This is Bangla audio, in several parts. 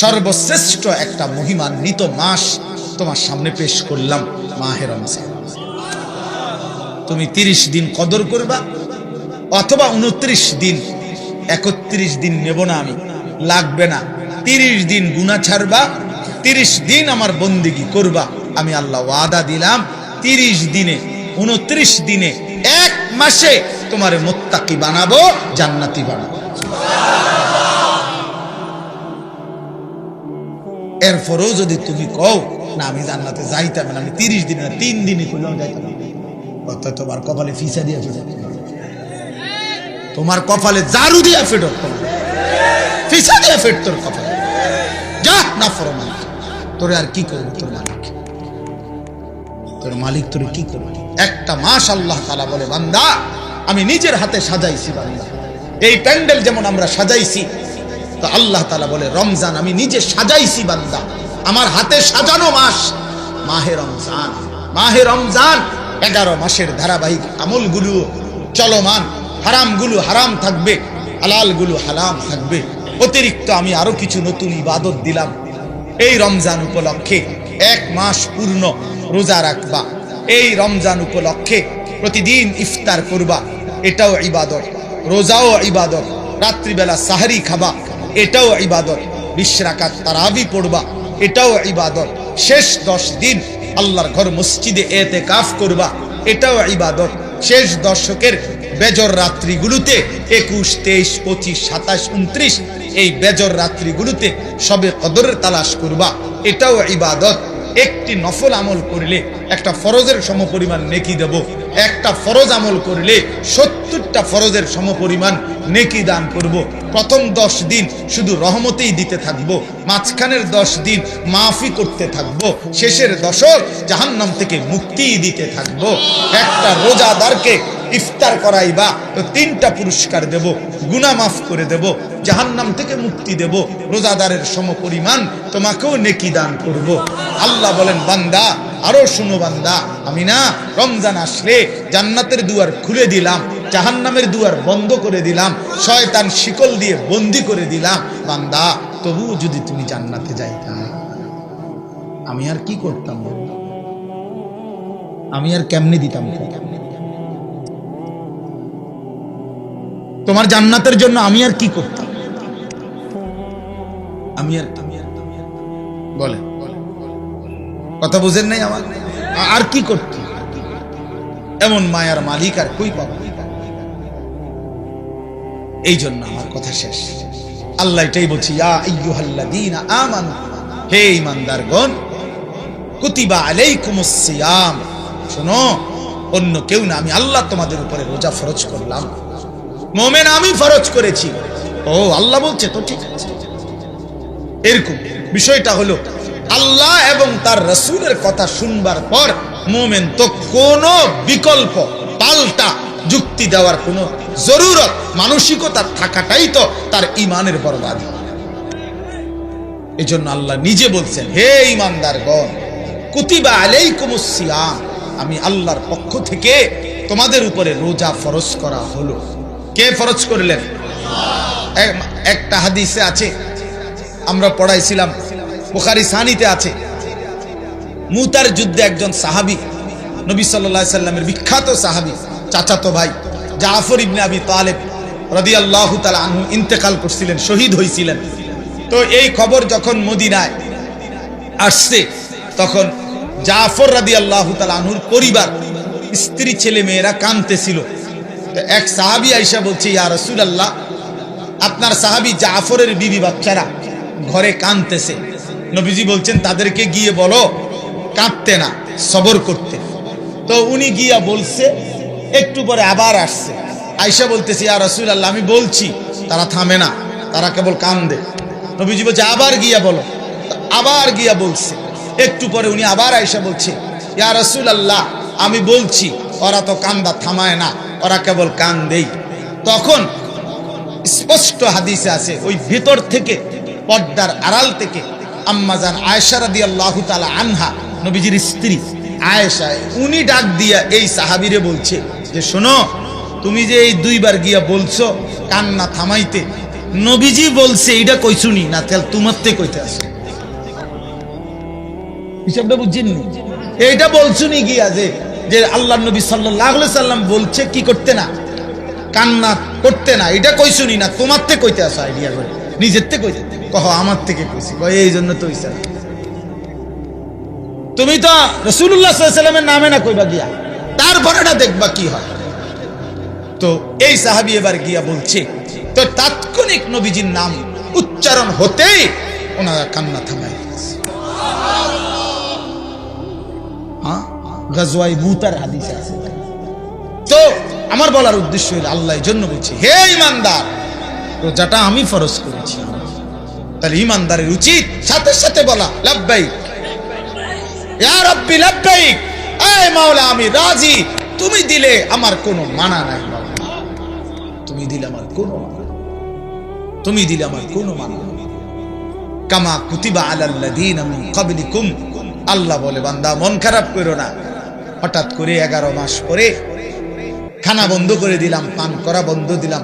সর্বশ্রেষ্ঠ একটা মহিমান্বিত মাস তোমার সামনে পেশ করলাম মাহের রমজান। তুমি তিরিশ দিন কদর করবা অথবা উনত্রিশ দিন, একত্রিশ দিন নেব না আমি, লাগবে না। তিরিশ দিন গুণা ছাড়বা, তিরিশ দিন আমার বন্দিগি করবা। আমি আল্লাহ ওয়াদা দিলাম, তিরিশ দিনে উনত্রিশ দিনে, এক মাসে তোমার মোত্তাকি বানাবো, জান্নাতি বানাবো। এরপরেও যদি তুমি কও, না, আমি জান্নাতে যাইতাম না, আমি তিরিশ দিন তিন দিনই করলাম যাইতাম অর্থাৎ তোমার কপালে ফিসা দিয়ে ফেরত তোমার কপালে জারু দিয়া ফেরত ফিসা দিয়া ফেট তোর কপালে। যা, না ফরমান তোরে আর কি করব, তোর মালিক? তোর মালিক তোরে কি করব? একটা মাস আল্লাহ তালা বলে, বান্দা, আমি নিজের হাতে সাজাইছি বান্দা। এই প্যান্ডেল যেমন আমরা সাজাইছি তো আল্লাহ তালা বলে, রমজান আমি নিজে সাজাইছি বান্দা। আমার হাতে সাজানো মাস। মাহে রমজান মাহে রমজান। এগারো মাসের ধারাবাহিক আমলগুলো চলমান। হারামগুলো হারাম থাকবে, হালালগুলো হালাম থাকবে। অতিরিক্ত আমি আরও কিছু নতুন ইবাদত দিলাম। এই রমজান উপলক্ষে এক মাস পূর্ণ রোজা রাখবা। এই রমজান উপলক্ষে প্রতিদিন ইফতার করবা। এটাও ইবাদত, রোজাও ইবাদত। রাত্রিবেলা সাহারি খাবা। এটাও ইবাদত। বিশ্রাকাত তারাবি পড়বা, এটাও ইবাদত। শেষ দশ দিন আল্লাহর ঘর মসজিদে এতে কাফ করবা, এটাও ইবাদত। শেষ দশকের বেজর রাত্রিগুলোতে একুশ, তেইশ, পঁচিশ, সাতাশ, উনত্রিশ এই বেজর রাত্রিগুলোতে সবে কদরের তালাশ করবা, এটাও ইবাদত। একটি নফল আমল করলে একটা ফরজের সমপরিমাণ নেকি দেব। একটা ফরজ আমল করলে সত্তরটা ফরজের সমপরিমাণ নেকি দান করব। প্রথম দশ দিন শুধু রহমতেই দিতে থাকব। মাঝখানের দশ দিন মাফি করতে থাকব। শেষের দশক জাহান্নাম থেকে মুক্তিই দিতে থাকব। একটা রোজাদারকে ইফতার করাইবা, তো তিনটা পুরস্কার দেব, গুনাহ মাফ করে দেব, জাহান্নাম থেকে মুক্তি দেব, রোজাদারের সমপরিমাণ তোমাকেও নেকি দান করব। আল্লাহ বলেন, বান্দা, আরও শুনো বান্দা, আমি না রমজান আসলে জান্নাতের দুয়ার খুলে দিলাম, জাহান্নামের দুয়ার বন্ধ করে দিলাম, শয়তান শিকল দিয়ে বন্দি করে দিলাম। বান্দা, তবুও যদি তুমি জান্নাতে যাইতা, আমি আর কি করতাম আমি আর কেমনে দিতাম তোমার জান্নাতের জন্য আমি আর কি করতাম? আমি আর বলে। কথা বুঝেন নাই আমার? আর কি এমন মায়ার মালিক আর কই পাবো? এই জন্য আমার কথা শেষ। আল্লাহ এটাই বলছি আমানু। হে ঈমানদারগণ, কুতিবা আলাইকুমুস সিয়াম। শোনো, অন্য কেউ না, আমি আল্লাহ তোমাদের উপরে রোজা ফরজ করলাম। মোমেন আমি ফরজ করেছি। ও, আল্লাহ বলছে, তো ঠিক আছে। এরকম বিষয়টা হলো, আল্লাহ এবং তার রসুলের কথা শুনবার পর মোমেন তো কোনো বিকল্প, পাল্টা যুক্তি দেওয়ার কোনো জরুরত, মানসিকতা থাকাটাই তো তার ইমানের বরবাদী। এই জন্য আল্লাহ নিজে বলছেন, হে ইমানদারগণ কুতিবা আলেই সিয়াম, আমি আল্লাহর পক্ষ থেকে তোমাদের উপরে রোজা ফরজ করা হলো। কে ফরজ করলেন? এক- একটা হাদিসে আছে, আমরা পড়াইছিলাম, বুখারি সানিতে আছে। মুতার যুদ্ধে একজন সাহাবি, নবী সাল্লাহ সাল্লামের বিখ্যাত সাহাবি, চাচাতো ভাই, জাফর ইবনে আবি তালেব রদি আল্লাহ তালা আনহু ইন্তেকাল করছিলেন, শহীদ হয়েছিলেন তো এই খবর যখন মদিনায় আসছে, তখন জাফর রাদি আল্লাহ তালা আনহুর পরিবার, স্ত্রী, ছেলে, মেয়েরা কানতেছিল এক সাহাবি আইসা বলছে, ইয়া রসুল আল্লাহ আপনার সাহাবি জাফরের বিবি বাচ্চারা ঘরে কাঁদতেছে। নবীজি বলছেন, তাদেরকে গিয়ে বলো, কাঁদতে না, সবর করতে। তো উনি গিয়া বলছে, একটু পরে আবার আসছে। আয়সা বলতেছে, ইয়া রসুল আল্লাহ আমি বলছি, তারা থামে না, তারা কেবল কান্দে। নবীজি বলছে, আবার গিয়া বলো। আবার গিয়া বলছে। একটু পরে উনি আবার আয়সা বলছে, ইয়া রসুল আল্লাহ আমি বলছি ওরা তো কান্দা থামায় না, ওরা কেবল কান দেই তখন স্পষ্ট হাদিসে আছে, ওই ভিতর থেকে পর্দার আড়াল থেকে আম্মাজান আয়েশা রাদি আল্লাহ তালা আনহা, নবীজির স্ত্রী আয়েশা, উনি ডাক দিয়া এই সাহাবিরে বলছে যে, শোনো, তুমি যে এই দুইবার গিয়া বলছো কান্না থামাইতে, নবীজি বলছে এটা কইছুনি, না তেল তোমারতে কইতে আছে হিসাবটা বুঝছেন? এইটা বলছুনি গিয়া যে যে আল্লাহ নবী আলাইহি সাল্লাম বলছে, কি করতে না? কান্না করতে না। এটা কইছুনি না? তোমার থেকে কইতে আসো আইডিয়া করে। নিজের থেকে কইতে কহ, আমার থেকে কইছি। কয় এই জন্য তো তুমি তো রসুল্লাহ সাল্লামের নামে না কইবা গিয়া। তারপরে না দেখবা কি হয়। তো এই সাহাবি এবার গিয়া বলছে, তো তাৎক্ষণিক নবীজির নাম উচ্চারণ হতেই ওনারা কান্না থামাই গাজওয়াই মুতার হাদিসে আছে। তো আমার বলার উদ্দেশ্য হলো আল্লাহ জন্য বলছি, হে ইমানদার, রোজাটা আমি ফরজ করেছি। তাহলে ইমানদারের উচিত সাথে সাথে বলা লাভবাইক আমি রাজি। তুমি দিলে আমার কোনো মানা নাই। তুমি দিলে আমার কোনো তুমি দিলে আমার কোনো মানা ক্বাবলিকুম। আল্লাহ বলে, বান্দা, মন খারাপ করো না। হঠাৎ করে এগারো মাস পরে খানা বন্ধ করে দিলাম, পান করা বন্ধ দিলাম,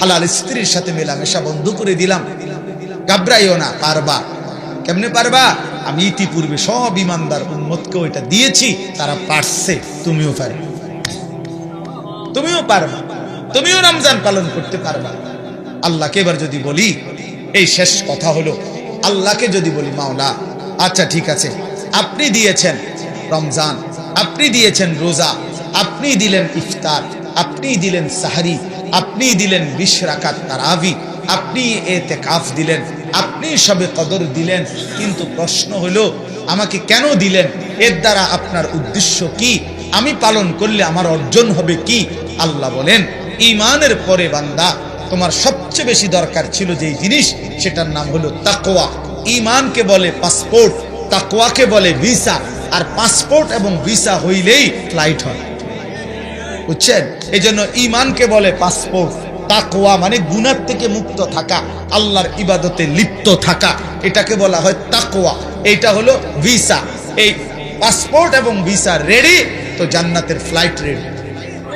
হালাল স্ত্রীর সাথে মেলামেশা বন্ধ করে দিলাম। ঘাবড়াইও না, পারবা। কেমনে পারবা? আমি ইতিপূর্বে সব ইমানদার উন্মতকে ওইটা দিয়েছি, তারা পারছে, তুমিও পারবে। তুমিও পারবা। তুমিও রমজান পালন করতে পারবা। আল্লাহকে এবার যদি বলি, এই শেষ কথা হলো, আল্লাহকে যদি বলি, মাওলা আচ্ছা ঠিক আছে, আপনি দিয়েছেন রমজান। আপনি দিয়েছেন রোজা, আপনি দিলেন ইফতার, আপনি দিলেন সাহারি, আপনি দিলেন বিশ রাকাত তারাবি, আপনি এতে কাফ দিলেন, আপনি সবে কদর দিলেন, কিন্তু প্রশ্ন হলো, আমাকে কেন দিলেন? এর দ্বারা আপনার উদ্দেশ্য কি? আমি পালন করলে আমার অর্জন হবে কি? আল্লাহ বলেন ইমানের পরে বান্দা, তোমার সবচেয়ে বেশি দরকার ছিল যেই জিনিস, সেটার নাম হলো তাকোয়া ইমানকে বলে পাসপোর্ট তাকোয়াকে বলে ভিসা আর পাসপোর্ট এবং ভিসা হইলেই ফ্লাইট হয়। বুঝছেন? এই জন্য ইমানকে বলে পাসপোর্ট তাকওয়া মানে গুনার থেকে মুক্ত থাকা, আল্লাহর ইবাদতে লিপ্ত থাকা। এটাকে বলা হয় তাকওয়া। এইটা হলো ভিসা এই পাসপোর্ট এবং ভিসা রেডি তো জান্নাতের ফ্লাইট রেডি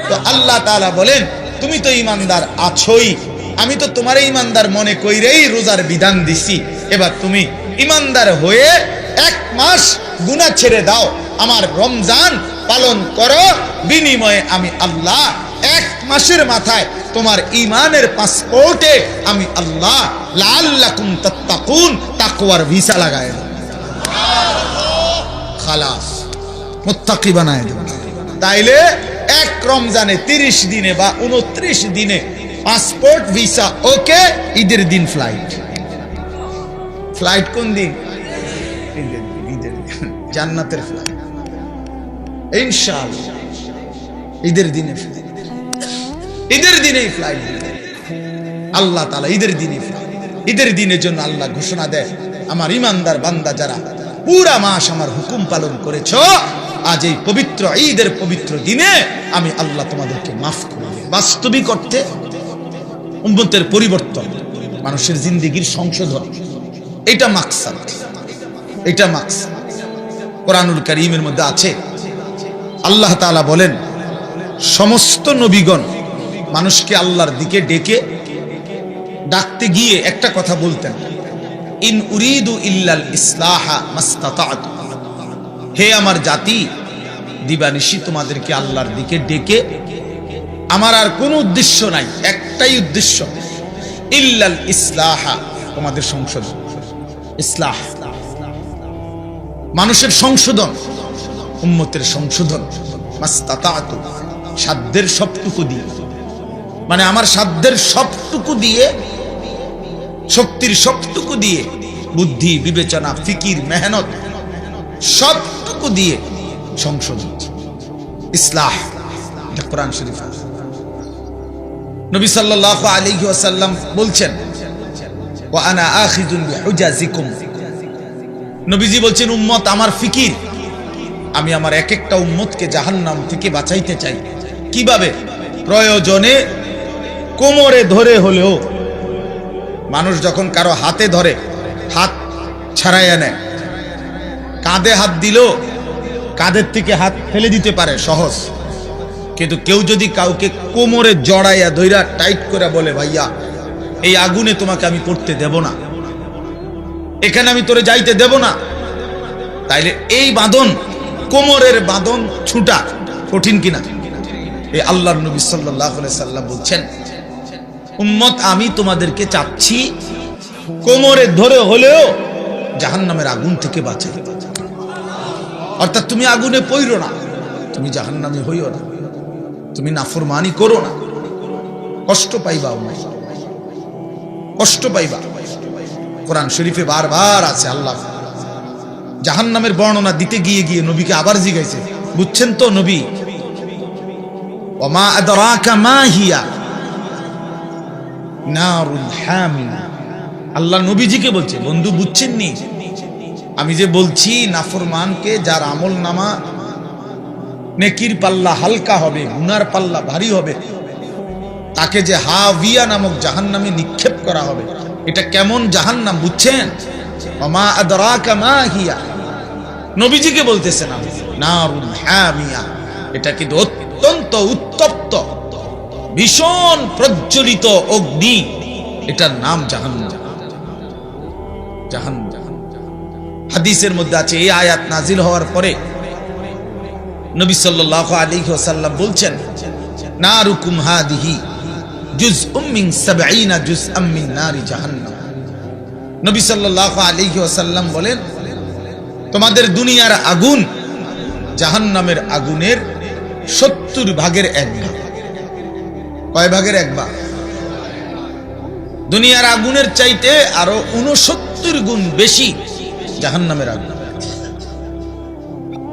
তো আল্লাহ তাআলা বলেন, তুমি তো ইমানদার আছোই। আমি তো তোমার ইমানদার মনে কইরেই রোজার বিধান দিছি। এবার তুমি ইমানদার হয়ে এক মাস গুনাহ ছেড়ে দাও। আমার রমজান পালন করো। বিনিময়ে আমি আল্লাহ এক মাসের মাথায় তোমার ইমানের পাসপোর্টে আমি আল্লাহ লাল্লাকুম তাত্তাকুন তাকওয়ার ভিসা লাগায়। খালাস, মুত্তাকি বানায় দেব। তাইলে এক রমজানে তিরিশ দিনে বা উনত্রিশ দিনে পাসপোর্ট ভিসা, ওকে, ঈদের দিন ফ্লাইট। ফ্লাইট কোন দিন? জান্নাতের ফ্লাইট ইনশাআল্লাহ। ঈদের দিনে ঈদের দিনেই ফ্লাইট আল্লাহ তালা ঈদের দিনে। ঈদের দিনের জন্য আল্লাহ ঘোষণা দেয়, আমার ইমানদার বান্দা যারা পুরা মাস আমার হুকুম পালন করেছ, আজ এই পবিত্র ঈদের পবিত্র দিনে আমি আল্লাহ তোমাদেরকে মাফ করব বাস্তবিক অর্থে উম্মতের পরিবর্তন, মানুষের জিন্দিগির সংশোধন। এটা মাকসাদ। এটা মাকসাদ। কোরআনুল করিমের মধ্যে আছে। আল্লাহ তাআলা বলেন, সমস্ত নবীগণ মানুষকে আল্লাহর দিকে ডেকে ডাকতে গিয়ে একটা কথা বলতেন, ইন উরিদু ইল্লাল ইসলাহা মাস্তাতাতু। হে আমার জাতি, দিবানিশি তোমাদেরকে আল্লাহর দিকে ডেকে, আমার আর কোনো উদ্দেশ্য নাই, একটাই উদ্দেশ্য, ইল্লাল ইসলাহা, তোমাদের সংশোধন। ইসলাহ। মানুষের সংশোধন, উম্মতের সংশোধন। সাধ্যের সবটুকু দিয়ে। মানে আমার সাধ্যের সবটুকু দিয়ে, শক্তির সবটুকু দিয়ে, বুদ্ধি, বিবেচনা, ফিকির, মেহনত, সবটুকু দিয়ে সংশোধন। ইসলাহ, এটা কোরআন শরীফ। নবী সাল্লাল্লাহু আলাইহি ওয়াসাল্লাম বলছেন, ওয়া আনা আখিযুন বিহুজাজিকুম। নবীজি বলছেন, উম্মত আমার ফিকির। আমি আমার এক একটা উম্মতকে জাহান্নাম থেকে বাঁচাইতে চাই। কীভাবে? প্রয়োজনে কোমরে ধরে হলেও মানুষ যখন কারও হাতে ধরে, হাত ছাড়াইয়া নেয়। কাঁধে হাত দিল কাঁধের থেকে হাত ফেলে দিতে পারে, সহজ। কিন্তু কেউ যদি কাউকে কোমরে জড়াইয়া ধইরা টাইট করে বলে, ভাইয়া, এই আগুনে তোমাকে আমি পড়তে দেব না। এখানে আমি তোরে যাইতে দেব না। তাইলে এই বাঁধন, কোমরের বাঁধন ছুটা কঠিন কিনা? এই আল্লাহর নবী সাল্লাহ সাল্লাম বলছেন, উম্মত, আমি তোমাদেরকে চাচ্ছি কোমরে ধরে হলেও জাহান্নামের আগুন থেকে বাঁচে। অর্থাৎ তুমি আগুনে পইরো না, তুমি জাহান্নামে হইও না, তুমি নাফরমানি করো না। কষ্ট পাইবা। কষ্ট পাইবা। কোরআন শরীফে বারবার আছে আল্লাহ। জাহান্নামের বর্ণনা দিতে গিয়ে গিয়ে নবীকে আবার জিগাইছে। বুঝছেন তো নবী? আদরাকা মা হিয়া নারুল আল্লাহ নবীজিকে বলছে, বন্ধু বুঝছেন নি আমি যে বলছি, নাফরমানকে যার আমল নামা নেকির পাল্লা হালকা হবে, গুনার পাল্লা ভারী হবে, তাকে যে হাভিয়া নামক জাহান্নামে নিক্ষেপ করা হবে এটা কেমন জাহান্নাম, বুঝছেন? মা নবীজিকে বলতেছেন আমি এটা কিন্তু অত্যন্ত উত্তপ্ত, ভীষণ প্রজ্বলিত অগ্নি। এটার নাম জাহান্নাম জাহান্নাম। হাদিসের মধ্যে আছে, এই আয়াত নাজিল হওয়ার পরে নবী সাল্লাল্লাহু আলাইহি ওয়াসাল্লাম বলছেন, নারুকুম হাদিহি। জুজউম 70 জুজআম মিন নারি জাহান্নাম। নবী সাল্লাল্লাহু আলাইহি ওয়াসাল্লাম বলেন, তোমাদের দুনিয়ার আগুন জাহান্নামের আগুনের সত্তর ভাগের এক ভাগ। কয় ভাগের এক ভাগ? দুনিয়ার আগুনের চাইতে আরও উনসত্তর গুণ বেশি জাহান্নামের আগুন।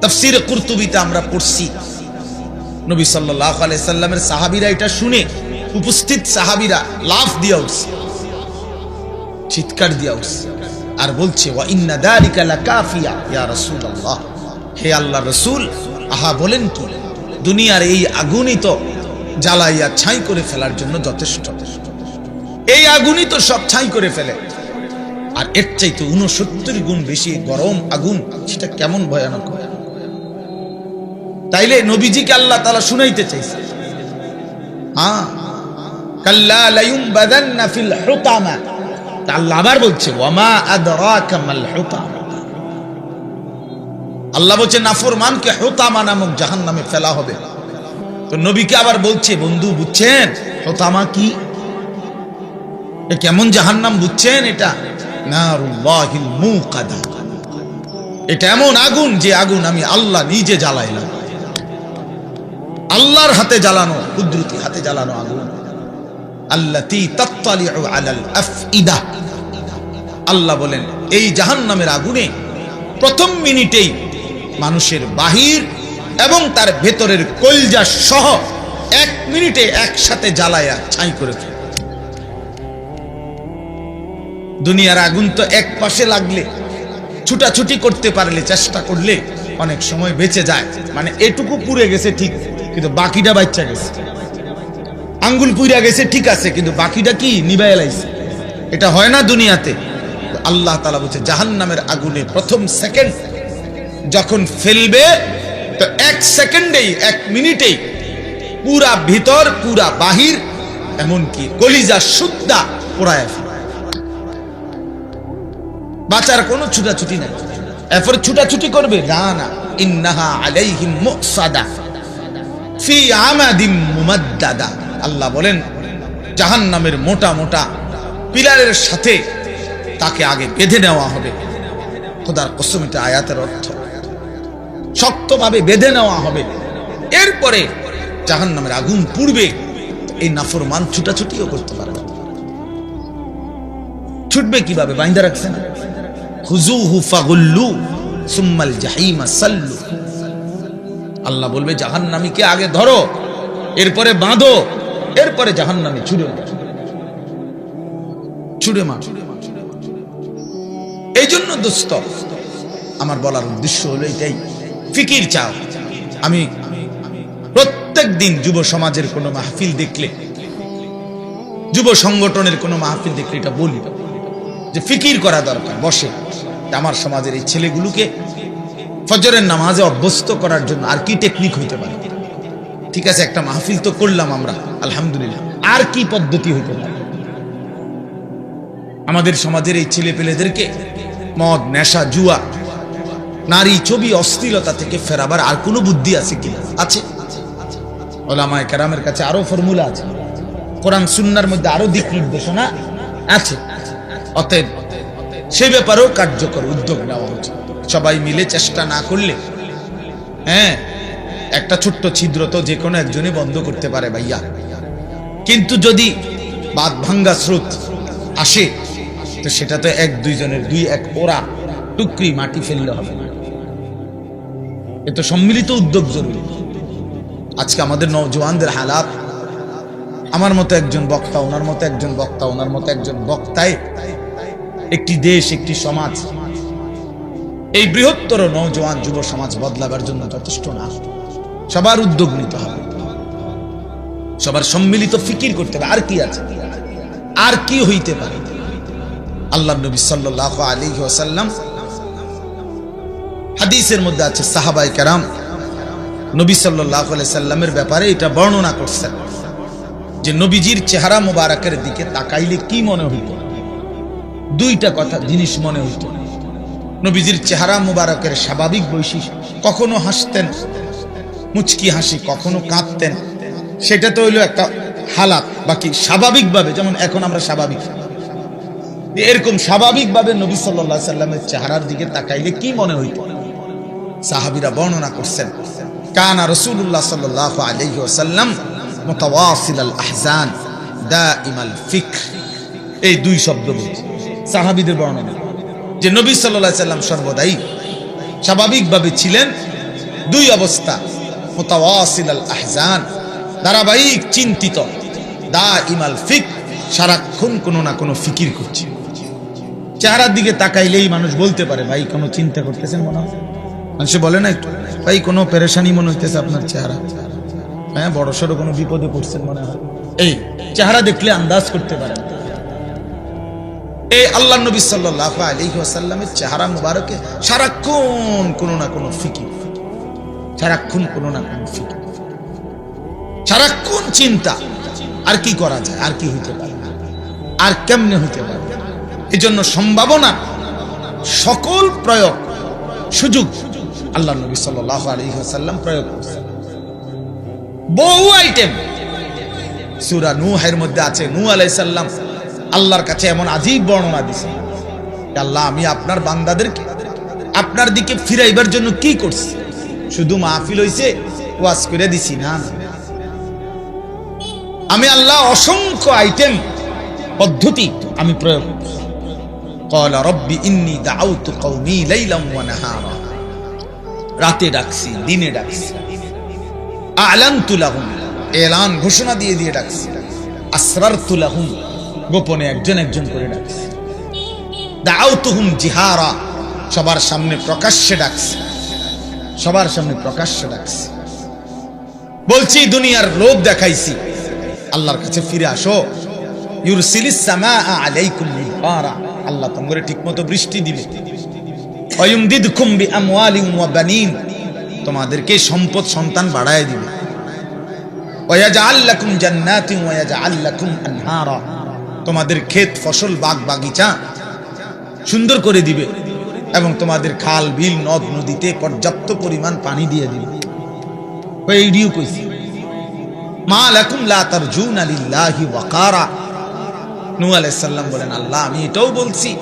তফসির কুর্তুবিতে আমরা পড়ছি, নবী সাল্লাহ সাল্লামের সাহাবিরা এটা শুনে উপস্থিত সাহাবিরা লাফ দিয়া উঠছে, চিৎকার দিয়া উঠছে আর বলছে, ওয়া ইন্না হে আল্লাহ রসুল, আহা বলেন কি, দুনিয়ার এই আগুনই তো জ্বালাইয়া ছাই করে ফেলার জন্য যথেষ্ট। এই আগুনই তো সব ছাই করে ফেলে। আর এর চাইতে উনসত্তর গুণ বেশি গরম আগুন, সেটা কেমন ভয়ানক? তাইলে নবীজিকে আল্লাহ তালা শুনাইতে চাইছে। হ্যাঁ কাল্লা লায়ুমবাদান্না ফিল হুতামা তা আবার বলছে বন্ধু, বুঝছেন? হোতামা কি? কেমন জাহান নাম বুঝছেন এটা? এটা এমন আগুন, যে আগুন আমি আল্লাহ নিজে জ্বালাইলাম। আল্লাহর হাতে জ্বালানো, কুদরতি হাতে জ্বালানো আগুন। আল্লাহ বলেন, এই জাহান্নামের আগুনে প্রথম মিনিটেই মানুষের বাহির এবং তার ভেতরের কলজা সহ এক মিনিটে একসাথে জ্বালায়া ছাই করে দুনিয়ার আগুন তো এক পাশে লাগলে, ছুটাছুটি করতে পারলে, চেষ্টা করলে অনেক সময় বেঁচে যায়। মানে এটুকু পুড়ে গেছে ঠিক, কিন্তু বাকিটা বাচ্চা গেছে। আঙ্গুল পুইরা গেছে, ঠিক আছে, কিন্তু বাকিটা কি? নিবাই লাইছে। এটা হয় না দুনিয়াতে। আল্লাহ তালা বলছে জাহান নামের আগুনে প্রথম সেকেন্ড যখন ফেলবে, তো এক সেকেন্ডেই এক মিনিটেই, পুরা ভিতর, পুরা বাহির, এমনকি কলিজা সুদ্দা পোড়ায়। বাঁচার কোনো ছুটাছুটি নাই। এরপর ছুটাছুটি করবে? না না। ইন্নাহা আলাইহিম মুসাদা ফি আমাদিম মুমাদ্দাদা। আল্লাহ বলেন, জাহান্নামের মোটা মোটা পিলারের সাথে তাকে আগে বেঁধে নেওয়া হবে। খোদার কসম, এটা আয়াতের অর্থ। শক্তভাবে বেঁধে নেওয়া হবে। এরপরে জাহান্নামের আগুন পুড়বে, এই নাফরমান ছুটাছুটিও করতে পারবে। ছুটবে কীভাবে? বাইন্দা রাখছে রাখছেন খুজুহু ফাগুল্লু, সুম্মাল জাহিমা সাল্লু। আল্লাহ বলবে, জাহান্নামীকে আগে ধরো, এরপরে বাঁধো। এরপরে জাহান্নামী ছুড়ে মার ছুড়ে মার এই জন্য দোস্ত, আমার বলার উদ্দেশ্য হলো এটাই। ফিকির চাও। আমি প্রত্যেক দিন যুব সমাজের কোনো মাহফিল দেখলে, যুব সংগঠনের কোনো মাহফিল দেখলে এটা বলি। যে ফিকির করা দরকার, বসে। আমার সমাজের এই ছেলেগুলোকে ফজরের নামাজে অভ্যস্ত করার জন্য আর কি টেকনিক হইতে পারে? ঠিক আছে, একটা মাহফিল তো করলাম আমরা। আলহামদুলিল্লাহ। আর কি পদ্ধতি হইতে পারে? আমাদের সমাজের এই ছেলে পেলেদেরকে মদ, নেশা, জুয়া, নারী ছবি, অশ্লীলতা থেকে ফেরাবার আর কোনো বুদ্ধি আছে কিনা আছে। ওলামায় কেরামের কাছে আরও ফর্মুলা আছে। কোরআন, সুন্নার মধ্যে আরও দিক নির্দেশনা আছে। অতএব সে ব্যাপারেও কার্যকর উদ্যোগ নেওয়া উচিত। সবাই মিলে চেষ্টা না করলে হ্যাঁ একটা ছোট্ট ছিদ্র তো যে কোনো একজনই বন্ধ করতে পারে ভাইয়া। কিন্তু যদি বাদ ভাঙ্গা স্রোত আসে, তো সেটা তো এক দুইজনের দুই এক ওরা টুকরি মাটি ফেললে হবে না। এ তো সম্মিলিত উদ্যোগ জরুরি। আজকে আমাদের নৌজওয়ানদের হালাত, আমার মতো একজন বক্তা, ওনার মতো একজন বক্তা, ওনার মতো একজন বক্তায় একটি দেশ, একটি সমাজ। এই বৃহত্তর নৌজওয়ান যুব সমাজ বদলাবার জন্য যথেষ্ট না। সবার উদ্যোগ নিতে হবে। সবার সম্মিলিত ফিকির করতে হবে। আর কি আছে? আর কি হইতে পারে? আল্লাহ নবী সাল্লাহ আলী ওসাল্লাম হাদিসের মধ্যে আছে সাহাবাই কারাম নবী সাল্লাহ সাল্লামের ব্যাপারে এটা বর্ণনা করছেন যে নবীজির চেহারা মোবারকের দিকে তাকাইলে কি মনে হইত? দুইটা কথা, জিনিস মনে হইত। নবীজির চেহারা মোবারকের স্বাভাবিক বৈশিষ্ট্য, কখনো হাসতেন, মুচকি হাসি, কখনো কাঁদতেন। সেটা তো হইল একটা হালাত, বাকি স্বাভাবিকভাবে, যেমন এখন আমরা স্বাভাবিক। এরকম স্বাভাবিকভাবে নবী সাল্লাহ সাল্লামের চেহারার দিকে তাকাইলে কি মনে হইত? সাহাবিরা বর্ণনা করছেন, কানা রসুল্লাহ সাল্লাহ আলাইহি ওয়াসাল্লাম মুতাওয়াসিল আল আহজান দাইমাল ফিক্র এই দুই শব্দ বলছে। সাহাবিদের বর্ণনা যে নবী সাল্লাহ সাল্লাম সর্বদাই স্বাভাবিকভাবে ছিলেন, দুই অবস্থা মুতাওয়াসিল আল আহজান ধারাবাহিক, চিন্তিত। দা ইমাল ফিক, সারাক্ষণ কোনো না কোনো ফিকির করছে। চেহারার দিকে তাকাইলেই মানুষ বলতে পারে, ভাই, কোনো চিন্তা করতেছেন মনে হয়? মানুষে বলে না একটু, ভাই, কোনো পেরেশানি মনে হইতেছে আপনার চেহারা? হ্যাঁ বড় সড়ো কোনো বিপদে পড়ছেন মনে হয়? এই, চেহারা দেখলে আন্দাজ করতে পারেন। এই আল্লাহ নবী সাল্লাহ আলী আসাল্লামের চেহারা মুবারকে সারাক্ষণ কোনো না কোনো ফিকির। সারাক্ষণ কোনো না কোনো ফিকির। সারাক্ষণ চিন্তা, আর কি করা যায়, আর কি হইতে পারে আর কেমনে হইতে পারে? এই জন্য সম্ভাবনা, সকল প্রয়োগ, সুযোগ আল্লাহ নবী সাল্লাহ আলহিহাসাল্লাম প্রয়োগ করছে। বহু আইটেম সুরা নুহের মধ্যে আছে নু আলাইসাল্লাম আল্লাহর কাছে এমন আজীব বর্ণনা দিছে। আল্লাহ, আমি আপনার বান্দাদেরকে, আপনার দিকে ফিরাইবার জন্য কি করছি? শুধু মাহফিল হইছে, ওয়াজ করে দিছি না। আমি আল্লাহ অসংখ্য আইটেম, পদ্ধতি আমি প্রয়োগ রাতে ডাকছি, দিনে ডাকছি। আলান এলান ঘোষণা দিয়ে দিয়ে ডাকছি। তুলাহুম গোপনে একজন একজন করে ডাকছি। জিহারা, সবার সামনে প্রকাশ্যে ডাকছি। সবার সামনে প্রকাশ্যে ডাকছি। বলছি, দুনিয়ার লোভ দেখাইছি। আল্লাহর কাছে ফিরে আসো। আল্লাহ তোমরে ঠিকমতো বৃষ্টি দিবে। তোমাদেরকে সম্পদ সন্তান বাড়ায় দিবে। তোমাদের ক্ষেত, ফসল, বাগ, বাগিচা সুন্দর করে দিবে এবং তোমাদের খাল, বিল, নদ, নদীতে পর্যাপ্ত পরিমাণ পানি দিয়ে দিবে। এইডিও কইছি। মা ওয়াকারা। বলেন, আল্লাহ, আমি এটাও বলছি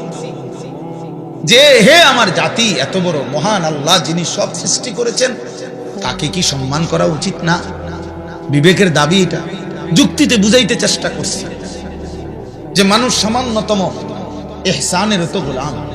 যে, হে আমার জাতি, এত বড় মহান আল্লাহ সব সৃষ্টি করেছেন, তাকে কি সম্মান করা উচিত না? বিবেকের দাবি এটা। যুক্তিতে বুঝাইতে চেষ্টা করছি যে, মানুষ সামান্যতম এহসানের তো গোলাম।